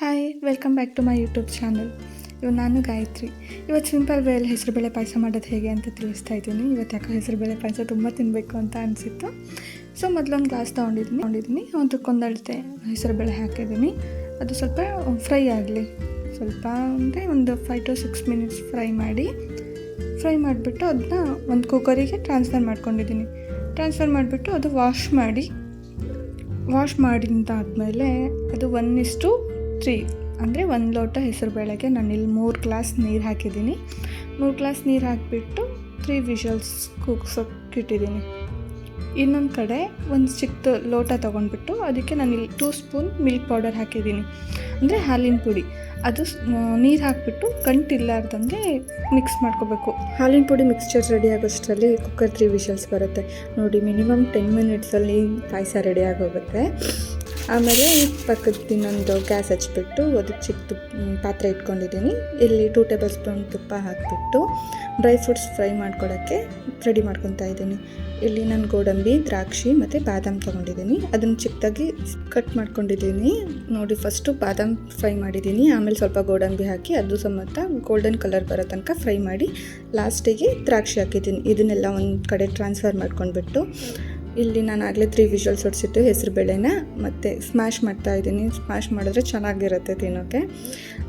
Hi welcome back to my YouTube channel ಇವಾಗ ನಾನು ಗಾಯತ್ರಿ. ಇವತ್ತು ಸಿಂಪಲ್ ವೇಯಲ್ಲಿ ಹೆಸರುಬೇಳೆ ಪಾಯಸ ಮಾಡೋದು ಹೇಗೆ ಅಂತ ತಿಳಿಸ್ತಾ ಇದ್ದೀನಿ. ಇವತ್ತು ಯಾಕೋ ಹೆಸರುಬೇಳೆ ಪಾಯಸ ತುಂಬ ತಿನ್ನಬೇಕು ಅಂತ ಅನಿಸಿತ್ತು. ಸೊ ಮೊದಲೊಂದು ಗ್ಲಾಸ್ ತೊಗೊಂಡಿದ್ದೀನಿ ಒಂದು ಕೊಂದಾಳತೆ ಹೆಸರು ಹೆಸರುಬೇಳೆ ಹಾಕಿದ್ದೀನಿ. ಅದು ಸ್ವಲ್ಪ ಫ್ರೈ ಆಗಲಿ. ಸ್ವಲ್ಪ ಅಂದರೆ ಒಂದು five to six minutes fry ಮಾಡಿ ಫ್ರೈ ಮಾಡಿಬಿಟ್ಟು ಅದನ್ನ ಒಂದು ಕುಕ್ಕರಿಗೆ ಟ್ರಾನ್ಸ್ಫರ್ ಮಾಡ್ಕೊಂಡಿದ್ದೀನಿ. ಟ್ರಾನ್ಸ್ಫರ್ ಮಾಡಿಬಿಟ್ಟು ಅದು ವಾಶ್ ಮಾಡಿ ವಾಶ್ ಮಾಡಿದಾದ್ಮೇಲೆ ಅದು ಒನ್ ಇಸ್ಟು ತ್ರೀ, ಅಂದರೆ ಒಂದು ಲೋಟ ಹೆಸರುಬೇಳೆಗೆ ನಾನು ಇಲ್ಲಿ ಮೂರು ಗ್ಲಾಸ್ ನೀರು ಹಾಕಿದ್ದೀನಿ. ಮೂರು ಗ್ಲಾಸ್ ನೀರು ಹಾಕಿಬಿಟ್ಟು ತ್ರೀ ವಿಷಲ್ಸ್ ಕೂಗ್ಸೋಕ್ಕಿಟ್ಟಿದ್ದೀನಿ. ಇನ್ನೊಂದು ಕಡೆ ಒಂದು ಚಿಕ್ಕ ಲೋಟ ತೊಗೊಂಡ್ಬಿಟ್ಟು ಅದಕ್ಕೆ ನಾನು ಇಲ್ಲಿ ಟೂ ಸ್ಪೂನ್ ಮಿಲ್ಕ್ ಪೌಡರ್ ಹಾಕಿದ್ದೀನಿ. ಅಂದರೆ ಹಾಲಿನ ಪುಡಿ. ಅದು ನೀರು ಹಾಕಿಬಿಟ್ಟು ಗಂಟಿಲ್ಲಾರ್ದಂಗೆ ಮಿಕ್ಸ್ ಮಾಡ್ಕೋಬೇಕು. ಹಾಲಿನ ಪುಡಿ ಮಿಕ್ಸ್ಚರ್ ರೆಡಿ ಆಗೋಷ್ಟರಲ್ಲಿ ಕುಕ್ಕರ್ ತ್ರೀ ವಿಷಲ್ಸ್ ಬರುತ್ತೆ. ನೋಡಿ ಮಿನಿಮಮ್ ಟೆನ್ ಮಿನಿಟ್ಸಲ್ಲಿ ಪಾಯಸ ರೆಡಿ ಆಗೋಗುತ್ತೆ. ಆಮೇಲೆ ಪಕ್ಕದ ಇನ್ನೊಂದು ಗ್ಯಾಸ್ ಹಚ್ಬಿಟ್ಟು ಅದಕ್ಕೆ ಚಿಕ್ಕ ತುಪ್ಪ ಪಾತ್ರೆ ಇಟ್ಕೊಂಡಿದ್ದೀನಿ. ಇಲ್ಲಿ ಟೂ ಟೇಬಲ್ ಸ್ಪೂನ್ ತುಪ್ಪ ಹಾಕಿಬಿಟ್ಟು ಡ್ರೈ ಫ್ರೂಟ್ಸ್ ಫ್ರೈ ಮಾಡ್ಕೊಳ್ಳೋಕ್ಕೆ ರೆಡಿ ಮಾಡ್ಕೊತಾ ಇದ್ದೀನಿ. ಇಲ್ಲಿ ನಾನು ಗೋಡಂಬಿ, ದ್ರಾಕ್ಷಿ ಮತ್ತು ಬಾದಾಮ್ ತೊಗೊಂಡಿದ್ದೀನಿ. ಅದನ್ನು ಚಿಕ್ಕದಾಗಿ ಕಟ್ ಮಾಡ್ಕೊಂಡಿದ್ದೀನಿ. ನೋಡಿ ಫಸ್ಟು ಬಾದಾಮ್ ಫ್ರೈ ಮಾಡಿದ್ದೀನಿ. ಆಮೇಲೆ ಸ್ವಲ್ಪ ಗೋಡಂಬಿ ಹಾಕಿ ಅದು ಸಮೇತ ಗೋಲ್ಡನ್ ಕಲರ್ ಬರೋ ತನಕ ಫ್ರೈ ಮಾಡಿ ಲಾಸ್ಟಿಗೆ ದ್ರಾಕ್ಷಿ ಹಾಕಿದ್ದೀನಿ. ಇದನ್ನೆಲ್ಲ ಒಂದು ಕಡೆ ಟ್ರಾನ್ಸ್ಫರ್ ಮಾಡ್ಕೊಂಡ್ಬಿಟ್ಟು ಇಲ್ಲಿ ನಾನು ಆಗಲೇ ತ್ರೀ ವಿಷಲ್ಸ್ ಹೊಡಿಸಿಟ್ಟು ಹೆಸರು ಬೇಳೆನ ಮತ್ತು ಸ್ಮ್ಯಾಶ್ ಮಾಡ್ತಾ ಇದ್ದೀನಿ. ಸ್ಮ್ಯಾಶ್ ಮಾಡಿದ್ರೆ ಚೆನ್ನಾಗಿರುತ್ತೆ ತಿನ್ನೋಕ್ಕೆ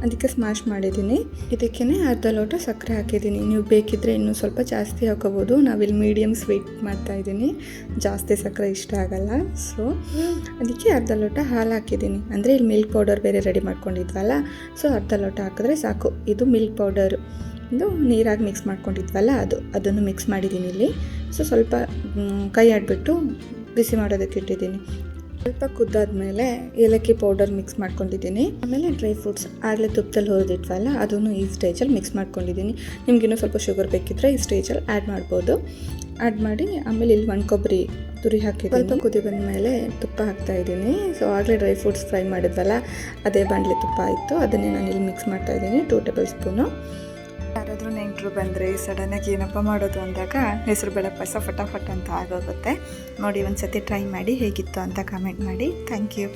ಅದಕ್ಕೆ ಸ್ಮ್ಯಾಶ್ ಮಾಡಿದ್ದೀನಿ. ಇದಕ್ಕೇ ಅರ್ಧ ಲೋಟ ಸಕ್ಕರೆ ಹಾಕಿದ್ದೀನಿ. ನೀವು ಬೇಕಿದ್ದರೆ ಇನ್ನೂ ಸ್ವಲ್ಪ ಜಾಸ್ತಿ ಹಾಕೋಬೋದು. ನಾವಿಲ್ಲಿ ಮೀಡಿಯಮ್ ಸ್ವೀಟ್ ಮಾಡ್ತಾ ಇದ್ದೀನಿ. ಜಾಸ್ತಿ ಸಕ್ಕರೆ ಇಷ್ಟ ಆಗಲ್ಲ. ಸೊ ಅದಕ್ಕೆ ಅರ್ಧ ಲೋಟ ಹಾಲು ಹಾಕಿದ್ದೀನಿ. ಅಂದರೆ ಇಲ್ಲಿ ಮಿಲ್ಕ್ ಪೌಡರ್ ಬೇರೆ ರೆಡಿ ಮಾಡ್ಕೊಂಡಿದ್ವಲ್ಲ ಸೊ ಅರ್ಧ ಲೋಟ ಹಾಕಿದ್ರೆ ಸಾಕು. ಇದು ಮಿಲ್ಕ್ ಪೌಡರು ಇದು ನೀರಾಗಿ ಮಿಕ್ಸ್ ಮಾಡ್ಕೊಂಡಿದ್ವಲ್ಲ ಅದು, ಅದನ್ನು ಮಿಕ್ಸ್ ಮಾಡಿದ್ದೀನಿ ಇಲ್ಲಿ. ಸೊ ಸ್ವಲ್ಪ ಕೈ ಆಡಿಬಿಟ್ಟು ಬಿಸಿ ಮಾಡೋದಕ್ಕೆ ಇಟ್ಟಿದ್ದೀನಿ. ಸ್ವಲ್ಪ ಕುದ್ದಾದ್ಮೇಲೆ ಏಲಕ್ಕಿ ಪೌಡರ್ ಮಿಕ್ಸ್ ಮಾಡ್ಕೊಂಡಿದ್ದೀನಿ. ಆಮೇಲೆ ಡ್ರೈ ಫ್ರೂಟ್ಸ್ ಆಗಲೇ ತುಪ್ಪದಲ್ಲಿ ಹುರಿದಿಟ್ವಲ್ಲ, ಅದನ್ನು ಈ ಸ್ಟೇಜಲ್ಲಿ ಮಿಕ್ಸ್ ಮಾಡ್ಕೊಂಡಿದ್ದೀನಿ. ನಿಮಗಿನ್ನೂ ಸ್ವಲ್ಪ ಶುಗರ್ ಬೇಕಿದ್ದರೆ ಈ ಸ್ಟೇಜಲ್ಲಿ ಆ್ಯಡ್ ಮಾಡ್ಬೋದು. ಆ್ಯಡ್ ಮಾಡಿ, ಆಮೇಲೆ ಇಲ್ಲಿ ಒಣ ಕೊಬ್ಬರಿ ತುರಿ ಹಾಕಿದ್ದೀನಿ. ಸ್ವಲ್ಪ ಕುದಿ ಬಂದ ಮೇಲೆ ತುಪ್ಪ ಹಾಕ್ತಾ ಇದ್ದೀನಿ. ಸೊ ಆಗಲೇ ಡ್ರೈ ಫ್ರೂಟ್ಸ್ ಫ್ರೈ ಮಾಡಿದ್ವಲ್ಲ, ಅದೇ ಬಾಣಲೆ ತುಪ್ಪ ಇತ್ತು ಅದನ್ನೇ ನಾನು ಇಲ್ಲಿ ಮಿಕ್ಸ್ ಮಾಡ್ತಾ ಇದ್ದೀನಿ ಟೂ ಟೇಬಲ್ ಸ್ಪೂನು ಯಾರಾದರೂ ನೆಂಟರು ಬಂದರೆ ಸಡನ್ನಾಗಿ ಏನಪ್ಪ ಮಾಡೋದು ಅಂದಾಗ, ಹೆಸರು ಬೇಳೆ ಪಾಯಸ ಫಟಾಫಟ್ ಅಂತ ಆಗೋಗುತ್ತೆ. ನೋಡಿ ಒಂದು ಸತಿ ಟ್ರೈ ಮಾಡಿ ಹೇಗಿತ್ತು ಅಂತ ಕಮೆಂಟ್ ಮಾಡಿ. Thank you